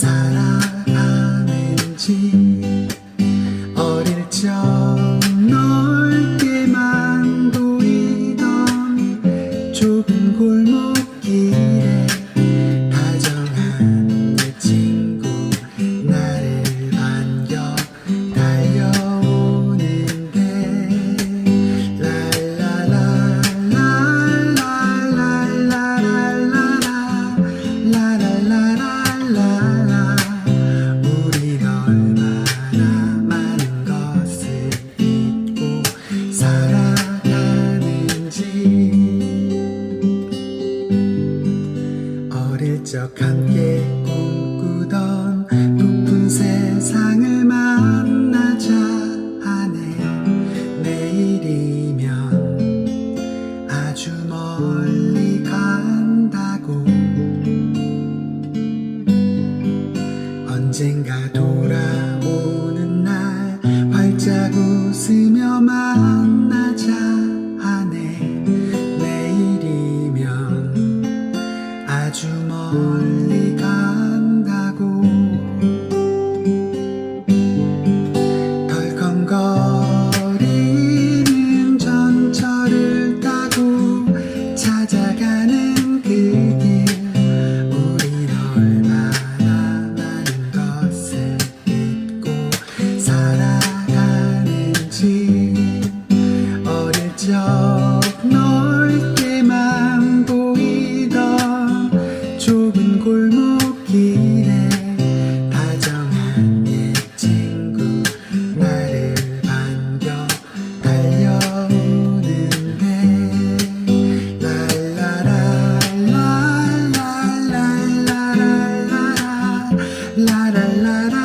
사랑 있지. 어릴 적 함께 꿈꾸던 높은 세상을 만나자 하네. 내일이면 아주 멀리 간다고. 언젠가도 멀리 가. la la la